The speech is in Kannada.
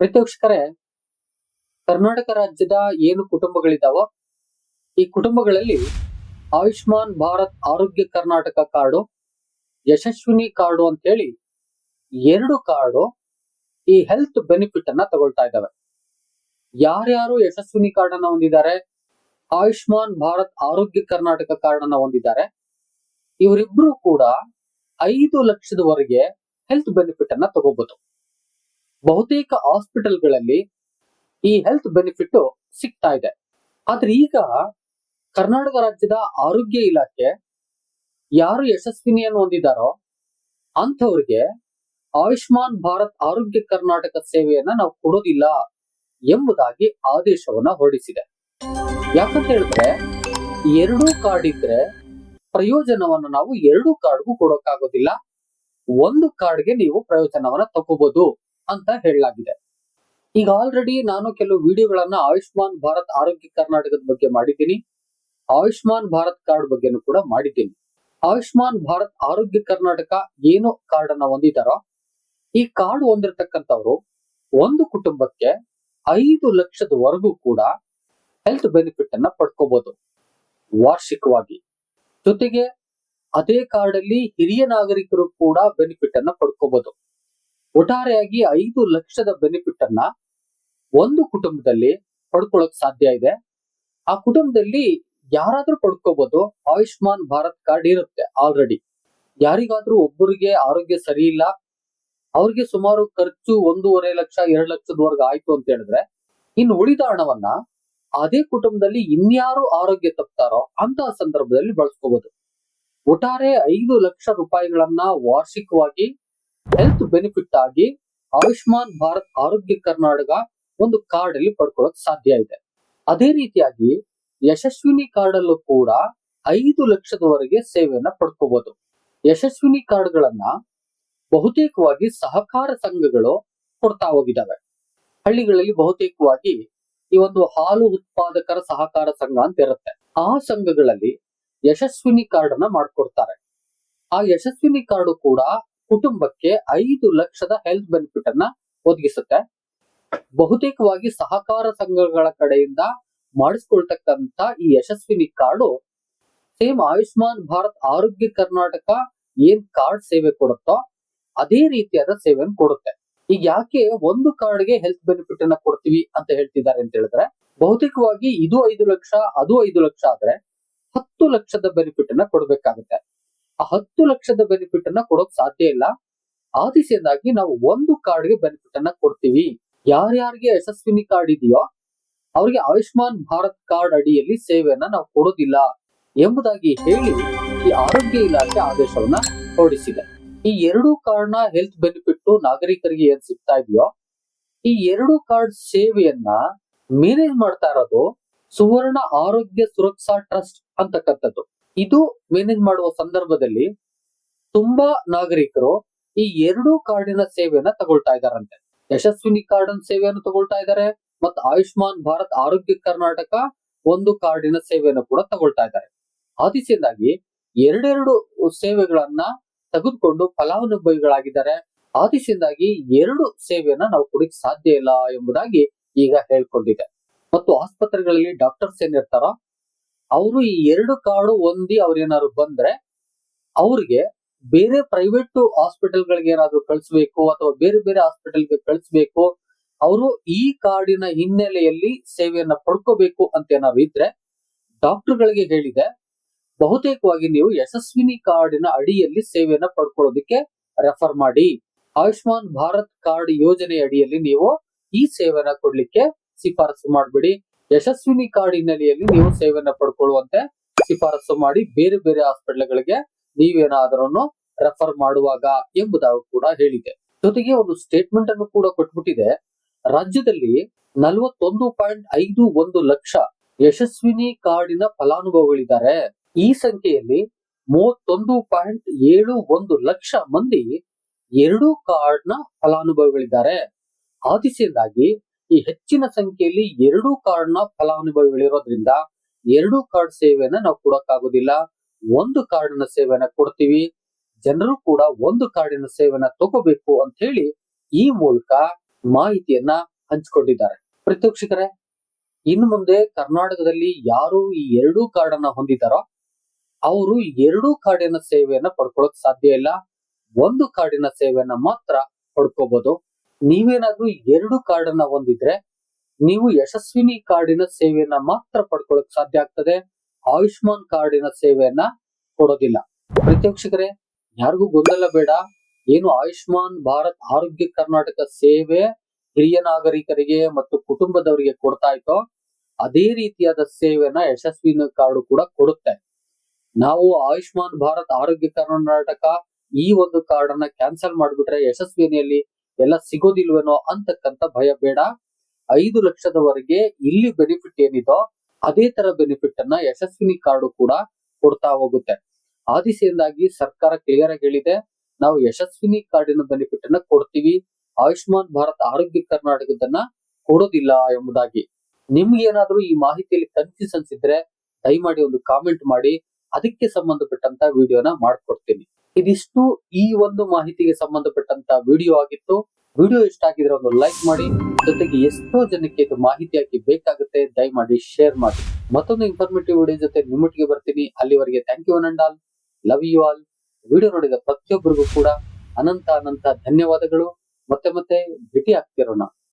ಪ್ರೇಕ್ಷಕರೇ ಕರ್ನಾಟಕ ರಾಜ್ಯದ ಏನು ಕುಟುಂಬಗಳಿದಾವೋ, ಈ ಕುಟುಂಬಗಳಲ್ಲಿ ಆಯುಷ್ಮಾನ್ ಭಾರತ್ ಆರೋಗ್ಯ ಕರ್ನಾಟಕ ಕಾರ್ಡು ಯಶಸ್ವಿನಿ ಕಾರ್ಡು ಅಂತ ಹೇಳಿ ಎರಡು ಕಾರ್ಡು ಈ ಹೆಲ್ತ್ ಬೆನಿಫಿಟ್ ಅನ್ನ ತಗೊಳ್ತಾ ಇದ್ದಾವೆ ಯಾರ್ಯಾರು ಯಶಸ್ವಿನಿ ಕಾರ್ಡ್ ಅನ್ನ ಹೊಂದಿದ್ದಾರೆ, ಆಯುಷ್ಮಾನ್ ಭಾರತ್ ಆರೋಗ್ಯ ಕರ್ನಾಟಕ ಕಾರ್ಡ್ ಅನ್ನ ಹೊಂದಿದ್ದಾರೆ, ಇವರಿಬ್ರು ಕೂಡ ಐದು ಲಕ್ಷದವರೆಗೆ ಹೆಲ್ತ್ ಬೆನಿಫಿಟ್ ಅನ್ನ ತಗೋಬಹುದು ಬಹುತೇಕ ಹಾಸ್ಪಿಟಲ್ಗಳಲ್ಲಿ ಈ ಹೆಲ್ತ್ ಬೆನಿಫಿಟ್ ಸಿಗ್ತಾ ಇದೆ. ಆದ್ರೆ ಈಗ ಕರ್ನಾಟಕ ರಾಜ್ಯದ ಆರೋಗ್ಯ ಇಲಾಖೆ ಯಾರು ಯಶಸ್ವಿನಿಯನ್ನು ಹೊಂದಿದಾರೋ ಅಂಥವ್ರಿಗೆ ಆಯುಷ್ಮಾನ್ ಭಾರತ್ ಆರೋಗ್ಯ ಕರ್ನಾಟಕ ಸೇವೆಯನ್ನ ನಾವು ಕೊಡೋದಿಲ್ಲ ಎಂಬುದಾಗಿ ಆದೇಶವನ್ನ ಹೊರಡಿಸಿದೆ. ಯಾಕಂತ ಹೇಳಿದ್ರೆ ಎರಡೂ ಕಾರ್ಡ್ ಇದ್ರೆ ಪ್ರಯೋಜನವನ್ನು ನಾವು ಎರಡೂ ಕಾರ್ಡ್ಗೂ ಕೊಡೋಕ್ಕಾಗೋದಿಲ್ಲ. ಒಂದು ಕಾರ್ಡ್ಗೆ ನೀವು ಪ್ರಯೋಜನವನ್ನ ತಗೋಬಹುದು ಅಂತ ಹೇಳಲಾಗಿದೆ. ಈಗ ಆಲ್ರೆಡಿ ನಾನು ಕೆಲವು ವಿಡಿಯೋಗಳನ್ನ ಆಯುಷ್ಮಾನ್ ಭಾರತ್ ಆರೋಗ್ಯ ಕರ್ನಾಟಕದ ಬಗ್ಗೆ ಮಾಡಿದ್ದೀನಿ. ಆಯುಷ್ಮಾನ್ ಭಾರತ್ ಕಾರ್ಡ್ ಬಗ್ಗೆನೂ ಕೂಡ ಮಾಡಿದ್ದೀನಿ. ಆಯುಷ್ಮಾನ್ ಭಾರತ್ ಆರೋಗ್ಯ ಕರ್ನಾಟಕ ಏನು ಕಾರ್ಡ್ ಅನ್ನ ಹೊಂದಿದಾರೋ, ಈ ಕಾರ್ಡ್ ಹೊಂದಿರತಕ್ಕಂಥವ್ರು ಒಂದು ಕುಟುಂಬಕ್ಕೆ ಐದು ಲಕ್ಷದವರೆಗೂ ಕೂಡ ಹೆಲ್ತ್ ಬೆನಿಫಿಟ್ ಅನ್ನ ಪಡ್ಕೋಬಹುದು ವಾರ್ಷಿಕವಾಗಿ. ಜೊತೆಗೆ ಅದೇ ಕಾರ್ಡ್ ಅಲ್ಲಿ ಹಿರಿಯ ನಾಗರಿಕರು ಕೂಡ ಬೆನಿಫಿಟ್ ಅನ್ನ ಪಡ್ಕೋಬಹುದು ಒಟ್ಟಾರೆಯಾಗಿ ಐದು ಲಕ್ಷದ ಬೆನಿಫಿಟ್ ಅನ್ನ ಒಂದು ಕುಟುಂಬದಲ್ಲಿ ಪಡ್ಕೊಳ್ಳೋಕ್ ಸಾಧ್ಯ ಇದೆ. ಆ ಕುಟುಂಬದಲ್ಲಿ ಯಾರಾದ್ರೂ ಪಡ್ಕೋಬಹುದು ಆಯುಷ್ಮಾನ್ ಭಾರತ್ ಕಾರ್ಡ್ ಇರುತ್ತೆ ಆಲ್ರೆಡಿ ಯಾರಿಗಾದ್ರೂ ಒಬ್ಬರಿಗೆ ಆರೋಗ್ಯ ಸರಿ ಇಲ್ಲ, ಅವ್ರಿಗೆ ಸುಮಾರು ಖರ್ಚು ಒಂದೂವರೆ ಲಕ್ಷ, ಎರಡು ಲಕ್ಷದವರೆಗೆ ಆಯ್ತು ಅಂತ ಹೇಳಿದ್ರೆ, ಇನ್ನು ಉಳಿದ ಹಣವನ್ನ ಅದೇ ಕುಟುಂಬದಲ್ಲಿ ಇನ್ಯಾರು ಆರೋಗ್ಯ ತಪ್ತಾರೋ ಅಂತ ಸಂದರ್ಭದಲ್ಲಿ ಬಳಸ್ಕೋಬಹುದು ಒಟ್ಟಾರೆ ಐದು ಲಕ್ಷ ರೂಪಾಯಿಗಳನ್ನ ವಾರ್ಷಿಕವಾಗಿ ಹೆಲ್ತ್ ಬೆನಿಫಿಟ್ ಆಗಿ ಆಯುಷ್ಮಾನ್ ಭಾರತ್ ಆರೋಗ್ಯ ಕರ್ನಾಟಕ ಒಂದು ಕಾರ್ಡ್ ಅಲ್ಲಿ ಪಡ್ಕೊಳಕ್ ಸಾಧ್ಯ ಇದೆ. ಅದೇ ರೀತಿಯಾಗಿ ಯಶಸ್ವಿನಿ ಕಾರ್ಡ್ ಅಲ್ಲೂ ಕೂಡ ಐದು ಲಕ್ಷದವರೆಗೆ ಸೇವೆಯನ್ನ ಪಡ್ಕೋಬಹುದು ಯಶಸ್ವಿನಿ ಕಾರ್ಡ್ಗಳನ್ನ ಬಹುತೇಕವಾಗಿ ಸಹಕಾರ ಸಂಘಗಳು ಕೊಡ್ತಾ ಹೋಗಿದ್ದಾವೆ ಹಳ್ಳಿಗಳಲ್ಲಿ ಬಹುತೇಕವಾಗಿ ಈ ಒಂದು ಹಾಲು ಉತ್ಪಾದಕರ ಸಹಕಾರ ಸಂಘ ಅಂತ ಇರುತ್ತೆ. ಆ ಸಂಘಗಳಲ್ಲಿ ಯಶಸ್ವಿನಿ ಕಾರ್ಡ್ ಅನ್ನ ಮಾಡ್ಕೊಡ್ತಾರೆ. ಆ ಯಶಸ್ವಿನಿ ಕಾರ್ಡು ಕೂಡ ಕುಟುಂಬಕ್ಕೆ ಐದು ಲಕ್ಷದ ಹೆಲ್ತ್ ಬೆನಿಫಿಟ್ ಅನ್ನ ಒದಗಿಸುತ್ತೆ. ಬಹುತೇಕವಾಗಿ ಸಹಕಾರ ಸಂಘಗಳ ಕಡೆಯಿಂದ ಮಾಡಿಸ್ಕೊಳ್ತಕ್ಕಂತ ಈ ಯಶಸ್ವಿನಿ ಕಾರ್ಡು ಸೇಮ್ ಆಯುಷ್ಮಾನ್ ಭಾರತ್ ಆರೋಗ್ಯ ಕರ್ನಾಟಕ ಏನ್ ಕಾರ್ಡ್ ಸೇವೆ ಕೊಡುತ್ತೋ ಅದೇ ರೀತಿಯಾದ ಸೇವೆಯನ್ನು ಕೊಡುತ್ತೆ. ಈಗ ಯಾಕೆ ಒಂದು ಕಾರ್ಡ್ಗೆ ಹೆಲ್ತ್ ಬೆನಿಫಿಟ್ ಅನ್ನ ಕೊಡ್ತೀವಿ ಅಂತ ಹೇಳ್ತಿದ್ದಾರೆ ಅಂತ ಹೇಳಿದ್ರೆ, ಬಹುತೇಕವಾಗಿ ಇದು ಐದು ಲಕ್ಷ, ಅದು ಐದು ಲಕ್ಷ ಆದ್ರೆ ಹತ್ತು ಲಕ್ಷದ ಬೆನಿಫಿಟ್ ಅನ್ನ ಕೊಡ್ಬೇಕಾಗುತ್ತೆ. ಆ ಹತ್ತು ಲಕ್ಷದ ಬೆನಿಫಿಟ್ ಅನ್ನ ಕೊಡೋಕ್ ಸಾಧ್ಯ ಇಲ್ಲ. ಆ ದಿಸೆಯಿಂದಾಗಿ ನಾವು ಒಂದು ಕಾರ್ಡ್ಗೆ ಬೆನಿಫಿಟ್ ಅನ್ನ ಕೊಡ್ತೀವಿ. ಯಾರ್ಯಾರಿಗೆ ಯಶಸ್ವಿನಿ ಕಾರ್ಡ್ ಇದೆಯೋ ಅವರಿಗೆ ಆಯುಷ್ಮಾನ್ ಭಾರತ್ ಕಾರ್ಡ್ ಅಡಿಯಲ್ಲಿ ಸೇವೆಯನ್ನ ನಾವು ಕೊಡೋದಿಲ್ಲ ಎಂಬುದಾಗಿ ಹೇಳಿ ಈ ಆರೋಗ್ಯ ಇಲಾಖೆ ಆದೇಶವನ್ನ ಹೊರಡಿಸಿದೆ. ಈ ಎರಡು ಕಾರ್ಡ್ನ ಹೆಲ್ತ್ ಬೆನಿಫಿಟ್ ನಾಗರಿಕರಿಗೆ ಏನ್ ಸಿಗ್ತಾ ಇದೆಯೋ ಈ ಎರಡು ಕಾರ್ಡ್ ಸೇವೆಯನ್ನ ಮ್ಯಾನೇಜ್ ಮಾಡ್ತಾ ಇರೋದು ಸುವರ್ಣ ಆರೋಗ್ಯ ಸುರಕ್ಷಾ ಟ್ರಸ್ಟ್ ಅಂತಕ್ಕಂಥದ್ದು. ಇದು ಮ್ಯಾನೇಜ್ ಮಾಡುವ ಸಂದರ್ಭದಲ್ಲಿ ತುಂಬಾ ನಾಗರಿಕರು ಈ ಎರಡು ಕಾರ್ಡಿನ ಸೇವೆಯನ್ನ ತಗೊಳ್ತಾ ಇದಾರಂತೆ ಯಶಸ್ವಿನಿ ಕಾರ್ಡ್ ಸೇವೆಯನ್ನು ತಗೊಳ್ತಾ ಇದ್ದಾರೆ ಮತ್ತು ಆಯುಷ್ಮಾನ್ ಭಾರತ್ ಆರೋಗ್ಯ ಕರ್ನಾಟಕ ಒಂದು ಕಾರ್ಡಿನ ಸೇವೆಯನ್ನು ಕೂಡ ತಗೊಳ್ತಾ ಇದ್ದಾರೆ. ಆದಿಸಿಂದಾಗಿ ಎರಡೆರಡು ಸೇವೆಗಳನ್ನ ತೆಗೆದುಕೊಂಡು ಫಲಾನುಭವಿಗಳಾಗಿದ್ದಾರೆ. ಆದಿಸಿಂದಾಗಿ ಎರಡು ಸೇವೆಯನ್ನ ನಾವು ಕೊಡಕ್ ಸಾಧ್ಯ ಇಲ್ಲ ಎಂಬುದಾಗಿ ಈಗ ಹೇಳ್ಕೊಂಡಿದೆ. ಮತ್ತು ಆಸ್ಪತ್ರೆಗಳಲ್ಲಿ ಡಾಕ್ಟರ್ಸ್ ಏನಿರ್ತಾರೋ ಅವರು ಈ ಎರಡು ಕಾರ್ಡು ಹೊಂದಿ ಅವ್ರೇನಾದ್ರು ಬಂದ್ರೆ ಅವ್ರಿಗೆ ಬೇರೆ ಪ್ರೈವೇಟ್ ಹಾಸ್ಪಿಟಲ್ಗಳಿಗೆ ಏನಾದ್ರು ಕಳಿಸ್ಬೇಕು ಅಥವಾ ಬೇರೆ ಬೇರೆ ಹಾಸ್ಪಿಟಲ್ಗೆ ಕಳಿಸ್ಬೇಕು, ಅವರು ಈ ಕಾರ್ಡಿನ ಹಿನ್ನೆಲೆಯಲ್ಲಿ ಸೇವೆಯನ್ನ ಪಡ್ಕೋಬೇಕು ಅಂತ ಏನಾದ್ರು ಇದ್ರೆ ಡಾಕ್ಟರ್ಗಳಿಗೆ ಹೇಳಿದೆ, ಬಹುತೇಕವಾಗಿ ನೀವು ಯಶಸ್ವಿನಿ ಕಾರ್ಡಿನ ಅಡಿಯಲ್ಲಿ ಸೇವೆಯನ್ನ ಪಡ್ಕೊಳ್ಳೋದಕ್ಕೆ ರೆಫರ್ ಮಾಡಿ. ಆಯುಷ್ಮಾನ್ ಭಾರತ್ ಕಾರ್ಡ್ ಯೋಜನೆ ಅಡಿಯಲ್ಲಿ ನೀವು ಈ ಸೇವೆಯನ್ನ ಕೊಡ್ಲಿಕ್ಕೆ ಶಿಫಾರಸು ಮಾಡಬೇಡಿ. ಯಶಸ್ವಿನಿ ಕಾರ್ಡ್ ಹಿನ್ನೆಲೆಯಲ್ಲಿ ನೀವು ಸೇವೆಯನ್ನ ಪಡ್ಕೊಳ್ಳುವಂತೆ ಶಿಫಾರಸು ಮಾಡಿ ಬೇರೆ ಬೇರೆ ಹಾಸ್ಪಿಟಲ್ಗಳಿಗೆ ನೀವೇನಾದ್ರೂ ರೆಫರ್ ಮಾಡುವಾಗ ಎಂಬುದಾಗಿ ಕೂಡ ಹೇಳಿದೆ ಜೊತೆಗೆ ಒಂದು ಸ್ಟೇಟ್ಮೆಂಟ್ ಅನ್ನು ಕೂಡ ಕೊಟ್ಬಿಟ್ಟಿದೆ. ರಾಜ್ಯದಲ್ಲಿ ನಲವತ್ತೊಂದು ಪಾಯಿಂಟ್ ಐದು ಒಂದು ಲಕ್ಷ ಯಶಸ್ವಿನಿ ಕಾರ್ಡಿನ ಫಲಾನುಭವಿಗಳಿದ್ದಾರೆ. ಈ ಸಂಖ್ಯೆಯಲ್ಲಿ ಮೂವತ್ತೊಂದು ಪಾಯಿಂಟ್ ಏಳು ಒಂದು ಲಕ್ಷ ಮಂದಿ ಎರಡೂ ನ ಫಲಾನುಭವಿಗಳಿದ್ದಾರೆ. ಆ ದಿಸೆಯಿಂದಾಗಿ ಈ ಹೆಚ್ಚಿನ ಸಂಖ್ಯೆಯಲ್ಲಿ ಎರಡೂ ಕಾರ್ಡ್ನ ಫಲಾನುಭವಿಗಳಿರೋದ್ರಿಂದ ಎರಡು ಕಾರ್ಡ್ ಸೇವೆಯನ್ನ ನಾವು ಕೊಡಕ್ಕಾಗೋದಿಲ್ಲ. ಒಂದು ಕಾರ್ಡಿನ ಸೇವೆಯನ್ನ ಕೊಡ್ತೀವಿ. ಜನರು ಕೂಡ ಒಂದು ಕಾರ್ಡಿನ ಸೇವೆಯನ್ನ ತಗೋಬೇಕು ಅಂತ ಹೇಳಿ ಈ ಮೂಲಕ ಮಾಹಿತಿಯನ್ನ ಹಂಚಿಕೊಂಡಿದ್ದಾರೆ. ಪ್ರತ್ಯಕ್ಷಕರೇ, ಇನ್ನು ಮುಂದೆ ಕರ್ನಾಟಕದಲ್ಲಿ ಯಾರು ಈ ಎರಡೂ ಕಾರ್ಡ್ ಅನ್ನ ಹೊಂದಿದ್ದಾರೋ ಅವರು ಎರಡೂ ಕಾರ್ಡಿನ ಸೇವೆಯನ್ನ ಪಡ್ಕೊಳಕ್ ಸಾಧ್ಯ ಇಲ್ಲ. ಒಂದು ಕಾರ್ಡಿನ ಸೇವೆಯನ್ನ ಮಾತ್ರ ಪಡ್ಕೋಬಹುದು ನೀವೇನಾದ್ರೂ ಎರಡು ಕಾರ್ಡ್ ಅನ್ನ ಹೊಂದಿದ್ರೆ ನೀವು ಯಶಸ್ವಿನಿ ಕಾರ್ಡಿನ ಸೇವೆಯನ್ನ ಮಾತ್ರ ಪಡ್ಕೊಳ್ಳೋಕ್ ಸಾಧ್ಯ ಆಗ್ತದೆ. ಆಯುಷ್ಮಾನ್ ಕಾರ್ಡಿನ ಸೇವೆಯನ್ನ ಕೊಡೋದಿಲ್ಲ. ಪ್ರತ್ಯಕ್ಷಕರೇ, ಯಾರಿಗೂ ಗೊಂದಲ ಬೇಡ. ಏನು ಆಯುಷ್ಮಾನ್ ಭಾರತ್ ಆರೋಗ್ಯ ಕರ್ನಾಟಕ ಸೇವೆ ಹಿರಿಯ ನಾಗರಿಕರಿಗೆ ಮತ್ತು ಕುಟುಂಬದವರಿಗೆ ಕೊಡ್ತಾ ಇತ್ತೋ, ಅದೇ ರೀತಿಯಾದ ಸೇವೆಯನ್ನ ಯಶಸ್ವಿನಿ ಕಾರ್ಡು ಕೂಡ ಕೊಡುತ್ತೆ. ನಾವು ಆಯುಷ್ಮಾನ್ ಭಾರತ್ ಆರೋಗ್ಯ ಕರ್ನಾಟಕ ಈ ಒಂದು ಕಾರ್ಡ್ ಅನ್ನ ಕ್ಯಾನ್ಸಲ್ ಮಾಡ್ಬಿಟ್ರೆ ಯಶಸ್ವಿನಿಯಲ್ಲಿ ಎಲ್ಲ ಸಿಗೋದಿಲ್ವೇನೋ ಅಂತಕ್ಕಂತ ಭಯ ಬೇಡ. ಐದು ಲಕ್ಷದವರೆಗೆ ಇಲ್ಲಿ ಬೆನಿಫಿಟ್ ಏನಿದೋ ಅದೇ ತರ ಬೆನಿಫಿಟ್ ಅನ್ನ ಯಶಸ್ವಿನಿ ಕಾರ್ಡು ಕೂಡ ಕೊಡ್ತಾ ಹೋಗುತ್ತೆ. ಆ ದಿಸೆಯಿಂದಾಗಿ ಸರ್ಕಾರ ಕ್ಲಿಯರ್ ಆಗಿ ಹೇಳಿದೆ, ನಾವು ಯಶಸ್ವಿನಿ ಕಾರ್ಡಿನ ಬೆನಿಫಿಟ್ ಅನ್ನ ಕೊಡ್ತೀವಿ. ಆಯುಷ್ಮಾನ್ ಭಾರತ್ ಆರೋಗ್ಯ ಕರ್ನಾಟಕದನ್ನ ಕೊಡೋದಿಲ್ಲ ಎಂಬುದಾಗಿ. ನಿಮ್ಗೆ ಏನಾದ್ರೂ ಈ ಮಾಹಿತಿಯಲ್ಲಿ ಕನ್ಫ್ಯೂಷನ್ಸ್ ಇದ್ರೆ ದಯಮಾಡಿ ಒಂದು ಕಾಮೆಂಟ್ ಮಾಡಿ, ಅದಕ್ಕೆ ಸಂಬಂಧಪಟ್ಟಂತ ವಿಡಿಯೋನ ಮಾಡ್ಕೊಡ್ತೀನಿ. ಇದಿಷ್ಟು ಈ ಒಂದು ಮಾಹಿತಿಗೆ ಸಂಬಂಧಪಟ್ಟಂತ ವಿಡಿಯೋ ಆಗಿತ್ತು. ವಿಡಿಯೋ ಇಷ್ಟ ಆಗಿದ್ರೆ ಒಂದು ಲೈಕ್ ಮಾಡಿ, ಜೊತೆಗೆ ಎಷ್ಟೋ ಜನಕ್ಕೆ ಇದು ಮಾಹಿತಿಯಾಗಿ ಬೇಕಾಗುತ್ತೆ, ದಯಮಾಡಿ ಶೇರ್ ಮಾಡಿ. ಮತ್ತೊಂದು ಇನ್ಫಾರ್ಮೇಟಿವ್ ವಿಡಿಯೋ ಜೊತೆ ನಿಮ್ಮೊಟ್ಟಿಗೆ ಬರ್ತೀನಿ. ಅಲ್ಲಿವರೆಗೆ thank you and all love you all video ನೋಡಿದ ಪ್ರತಿಯೊಬ್ಬರಿಗೂ ಕೂಡ ಅನಂತ ಅನಂತ ಧನ್ಯವಾದಗಳು. ಮತ್ತೆ ಮತ್ತೆ ಭೇಟಿ ಆಗ್ತಿರೋಣ